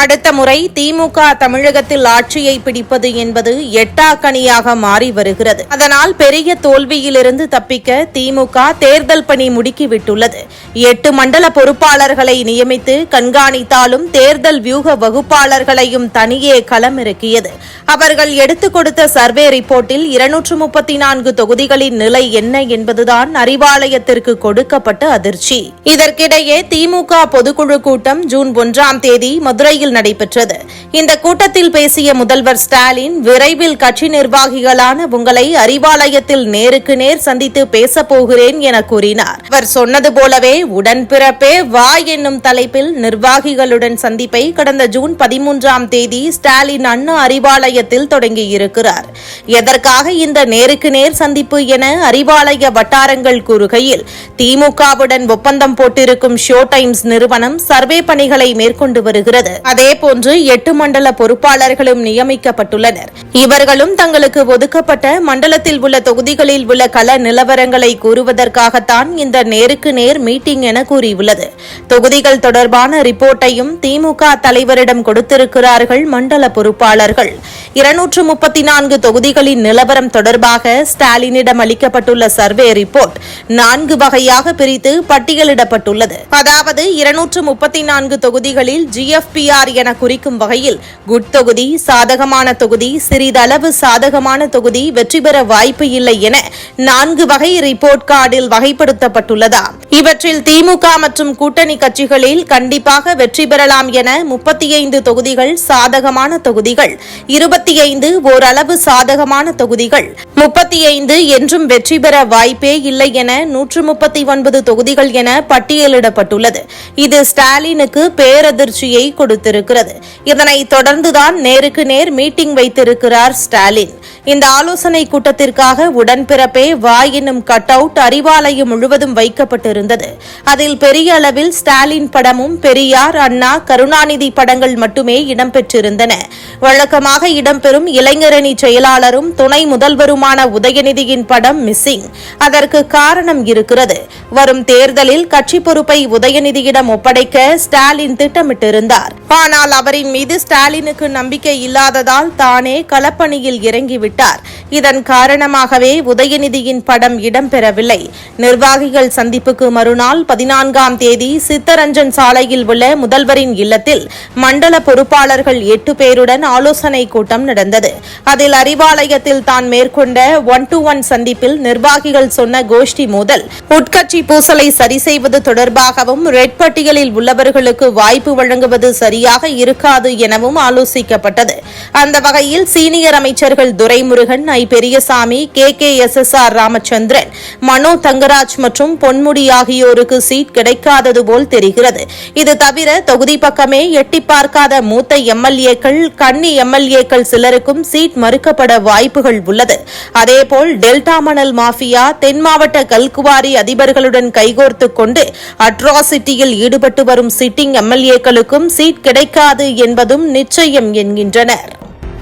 அடுத்த முறை திமுக தமிழகத்தில் ஆட்சியை பிடிப்பது என்பது எட்டாக்கணியாக மாறி வருகிறது. அதனால் பெரிய தோல்வியிலிருந்து தப்பிக்க திமுக தேர்தல் பணி முடுக்கிவிட்டுள்ளது. எட்டு மண்டல பொறுப்பாளர்களை நியமித்து கண்காணித்தாலும் தேர்தல் வியூக வகுப்பாளர்களையும் தனியே களமிறக்கியது. அவர்கள் எடுத்துக் கொடுத்த சர்வே ரிப்போர்ட்டில் இருநூற்று முப்பத்தி நான்கு தொகுதிகளின் நிலை என்ன என்பதுதான் அறிவாலயத்திற்கு கொடுக்கப்பட்ட அதிர்ச்சி. இதற்கிடையே திமுக பொதுக்குழு கூட்டம் ஜூன் ஒன்றாம் தேதி மதுரையில் நடைபெற்றது. இந்த கூட்டத்தில் பேசிய முதல்வர் ஸ்டாலின் விரைவில் கட்சி நிர்வாகிகளான உங்களை அறிவாலயத்தில் நேருக்கு நேர் சந்தித்து பேசப்போகிறேன் என கூறினார். அவர் சொன்னது போலவே உடன்பிறப்பே வா என்னும் தலைப்பில் நிர்வாகிகளுடன் சந்திப்பை கடந்த ஜூன் பதிமூன்றாம் தேதி ஸ்டாலின் அண்ணா அறிவாலயத்தில் தொடங்கியிருக்கிறார். எதற்காக இந்த நேருக்கு நேர் சந்திப்பு என அறிவாலய வட்டாரங்கள் கூறுகையில் திமுகவுடன் ஒப்பந்தம் போட்டிருக்கும் ஷோ டைம்ஸ் நிறுவனம் சர்வே பணிகளை மேற்கொண்டு வருகிறது. அதேபோன்று எட்டு மண்டல பொறுப்பாளர்களும் நியமிக்கப்பட்டுள்ளனர். இவர்களும் தங்களுக்கு ஒதுக்கப்பட்ட மண்டலத்தில் உள்ள தொகுதிகளில் உள்ள கள நிலவரங்களை கூறுவதற்காகத்தான் இந்த நேருக்கு நேர் மீட்டிங் என கூறியுள்ளது. தொகுதிகள் தொடர்பான ரிப்போர்ட்டையும் திமுக தலைவரிடம் கொடுத்திருக்கிறார்கள் மண்டல பொறுப்பாளர்கள். இருநூற்று முப்பத்தி நான்கு தொகுதிகளின் நிலவரம் தொடர்பாக ஸ்டாலினிடம் அளிக்கப்பட்டுள்ள சர்வே ரிப்போர்ட் நான்கு வகையாக பிரித்து பட்டியலிடப்பட்டுள்ளது. அதாவது இருநூற்று முப்பத்தி நான்கு தொகுதிகளில் ஜிஎஃபிஆர் என குறிக்கும் வகையில் குட் தொகுதி சாதகமான தொகுதி சிறிதளவு சாதகமான தொகுதி வெற்றி பெற வாய்ப்பு இல்லை என நான்கு வகை ரிப்போர்ட் கார்டில் வகைப்படுத்தப்பட்டுள்ளதாம். இவற்றில் திமுக மற்றும் கூட்டணி கட்சிகளில் கண்டிப்பாக வெற்றி பெறலாம் என முப்பத்தி ஐந்து தொகுதிகள் சாதகமான தொகுதிகள் இருபத்தி ஐந்து ஓரளவு சாதகமான தொகுதிகள். முப்பத்தி ஐந்து என்றும் வெற்றி பெற வாய்ப்பே இல்லை என நூற்று முப்பத்தி ஒன்பது தொகுதிகள் என பட்டியலிடப்பட்டுள்ளது. இது ஸ்டாலினுக்கு பேரதிர்ச்சியை கொடுத்திருக்கிறது. இதனைத் தொடர்ந்துதான் நேருக்கு நேர் மீட்டிங் வைத்திருக்கிறார் ஸ்டாலின். இந்த ஆலோசனை கூட்டத்திற்காக உடன்பிறப்பே வா என்னும் கட் அவுட் அறிவாலயம் முழுவதும் வைக்கப்பட்டிருந்தது. அதில் பெரிய அளவில் ஸ்டாலின் படமும் பெரியார் அண்ணா கருணாநிதி படங்கள் மட்டுமே இடம்பெற்றிருந்தன. வழக்கமாக இடம்பெறும் இளைஞரணி செயலாளரும் துணை முதல்வருமான உதயநிதியின் படம் மிஸ்ஸிங். அதற்கு காரணம் இருக்கிறது. வரும் தேர்தலில் கட்சி பொறுப்பை உதயநிதியிடம் ஒப்படைக்க ஸ்டாலின் திட்டமிட்டிருந்தார். ஆனால் அவரின் மீது ஸ்டாலினுக்கு நம்பிக்கை இல்லாததால் தானே களப்பணியில் இறங்கிவிட்டார். இதன் காரணமாகவே உதயநிதியின் படம் இடம்பெறவில்லை. நிர்வாகிகள் சந்திப்புக்கு மறுநாள் பதினான்காம் தேதி சித்தரஞ்சன் சாலையில் உள்ள முதல்வரின் இல்லத்தில் மண்டல பொறுப்பாளர்கள் எட்டு பேருடன் ஆலோசனை கூட்டம் நடந்தது. அதில் அறிவாலயத்தில் தான் மேற்கொண்ட ஒன் டு ஒன் சந்திப்பில் நிர்வாகிகள் சொன்ன கோஷ்டி மோதல் உட்கட்சி பூசலை சரி செய்வது தொடர்பாகவும் ரெட் பட்டியலில் உள்ளவர்களுக்கு வாய்ப்பு வழங்குவது சரியாக இருக்காது எனவும் ஆலோசிக்கப்பட்டது. அந்த வகையில் சீனியர் அமைச்சர்கள் Durai Duraimurugan I. Periyasamy K. K. S. S. R. Ramachandran Mano Thangaraj மற்றும் பொன்முடி ஆகியோருக்கு சீட் கிடைக்காதது போல் தெரிகிறது. இது தவிர தொகுதி பக்கமே எட்டி பார்க்காத மூத்த எம்எல்ஏக்கள் கன்னி எம்எல்ஏக்கள் சிலருக்கும் சீட் மறுக்கப்பட வாய்ப்புகள் உள்ளது. அதேபோல் டெல்டா மணல் மாஃபியா தென் மாவட்ட கல்குவாரி அதிபர்களுடன் கைகோர்த்துக் கொண்டு அட்ராசிட்டியில் ஈடுபட்டு வரும் சிட்டிங் எம்எல்ஏக்களுக்கும் சீட் கிடைக்காது என்பதும் நிச்சயம் என்கின்றனர்.